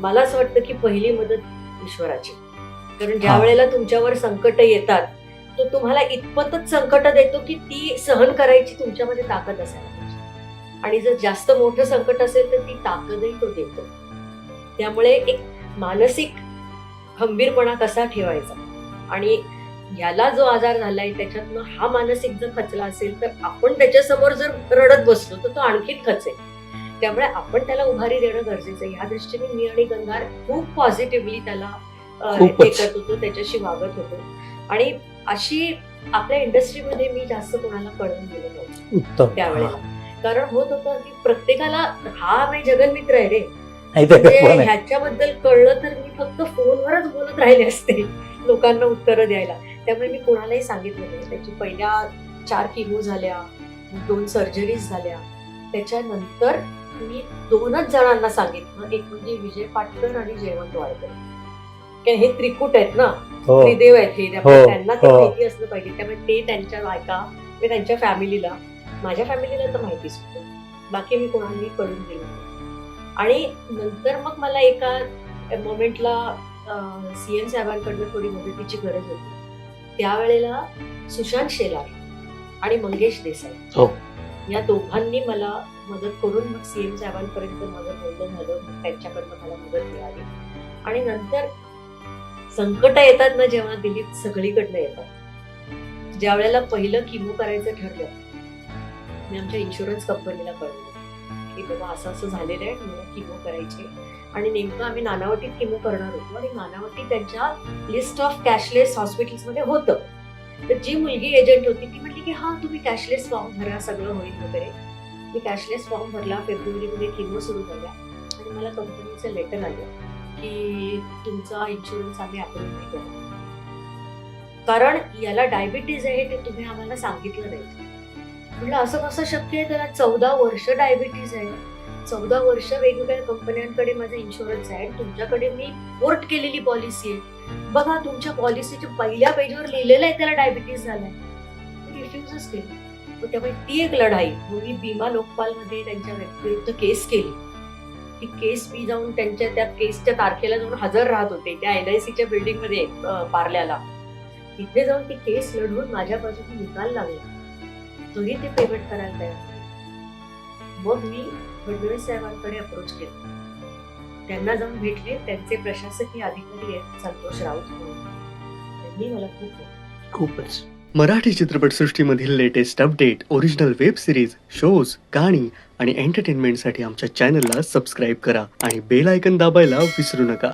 मला असं वाटतं की पहिली मदत ईश्वराची. कारण ज्या. वेळेला तुमच्यावर संकट येतात तो तुम्हाला इतपतच संकट देतो की ती सहन करायची तुमच्यामध्ये ताकद असायला पाहिजे. आणि जर जास्त मोठं संकट असेल तर ती ताकदही तो देतो. त्यामुळे एक मानसिक खंबीरपणा कसा ठेवायचा? आणि याला जो आजार झालाय त्याच्यातनं हा मानसिक जर खचला असेल तर आपण त्याच्यासमोर जर रडत बसलो तर तो आणखीन खचेल. त्यामुळे आपण त्याला उभारी देणं गरजेचं आहे. या दृष्टीने मी आणि गंगार खूप पॉझिटिव्हली त्याला हे. करत होतो त्याच्याशी वागत होतो. आणि अशी आपल्या इंडस्ट्रीमध्ये मी जास्त कोणाला कळवून दिलं नव्हतं त्यावेळेला. कारण होत होतं की प्रत्येकाला हा मी जगनमित्र आहे रे. म्हणजे. ह्याच्याबद्दल कळलं तर मी फक्त फोनवरच बोलत राहिले असते लोकांना उत्तरं द्यायला. त्यामुळे मी कोणालाही सांगितलं नाही. त्याची पहिल्या चार किमो झाल्या दोन सर्जरीज झाल्या. त्याच्यानंतर मी दोनच जणांना सांगितलं. एक म्हणजे विजय पाटकर आणि जयवंत वाळकर कारण हे त्रिकूट आहेत ना? हो. त्रिदेव आहेत हे. त्यामुळे हो, त्यांना ते हो. माहिती असलं पाहिजे. त्यामुळे ते त्यांच्या बायका म्हणजे त्यांच्या फॅमिलीला माझ्या फॅमिलीला तर माहितीच होतं. बाकी मी कोणालाही कळून दिलं. आणि नंतर मग मला एका मोमेंटला सी एम साहेबांकडनं थोडी मदतीची गरज होती. त्यावेळेला सुशांत शेलार आणि मंगेश देसाई. या दोघांनी मला मदत करून मग सीएम साहेबांपर्यंत माझं बोलणं झालं मग त्यांच्याकडनं मला मदत मिळाली. आणि नंतर संकट येतात ना जेव्हा दिलीप सगळीकडनं येतात. ज्या वेळेला पहिलं किमो करायचं ठरलं मी आमच्या इन्शुरन्स कंपनीला कळवलं की बाबा असं असं झालेलं आहे मला किमो करायचे आणि नेमकं आम्ही नानावटीत किमो करणार होतो आणि नानावटी त्यांच्या लिस्ट ऑफ कॅशलेस हॉस्पिटल्समध्ये होतं. तर जी मुलगी एजंट होती ती म्हटली की हा तुम्ही कॅशलेस फॉर्म भरा सगळं होईल वगैरे. मी कॅशलेस फॉर्म भरला फेब्रुवारीमध्ये किमो सुरू झाल्या आणि मला कंपनीचं लेटर आलं की तुमचा इन्शुरन्स आम्ही अप्रूव्ह नाही कारण याला डायबिटीज आहे ते तुम्ही आम्हाला सांगितलं नाही. म्हटलं असं कसं शक्य आहे? त्याला चौदा वर्ष डायबिटीज आहे. चौदा वर्ष वेगवेगळ्या कंपन्यांकडे माझा इन्शुरन्स आहे. तुमच्याकडे मी पोर्ट केलेली पॉलिसी आहे. बघा तुमच्या पॉलिसीच्या पहिल्या पेजवर लिहिलेलं आहे त्याला डायबिटीज झालाय. रिफ्युजच केली. त्यामुळे ती एक लढाई. मी भीमा लोकपालमध्ये त्यांच्या विरुद्ध केस केली. ती केस मी जाऊन त्यांच्या त्या केसच्या तारखेला जाऊन हजर राहत होते. त्या एल आय सीच्या बिल्डिंगमध्ये पार्ल्याला. तिथे जाऊन ती केस लढवून माझ्या बाजूने निकाल लागला. तरी ते पेमेंट करायला तयार मग मी फडणवीस साहेबांकडे अप्रोच केला. त्यांना जाऊन भेटले त्यांचे प्रशासकीय अधिकारी आहेत संतोष राऊत म्हणून. त्यांनी मला खूप खूपच. Marathi चित्रपटसृष्टीमधील latest update original web series shows गाणी आणि एंटरटेनमेंटसाठी आमच्या चॅनलला सबस्क्राईब करा आणि बेल आयकन दाबायला विसरू नका.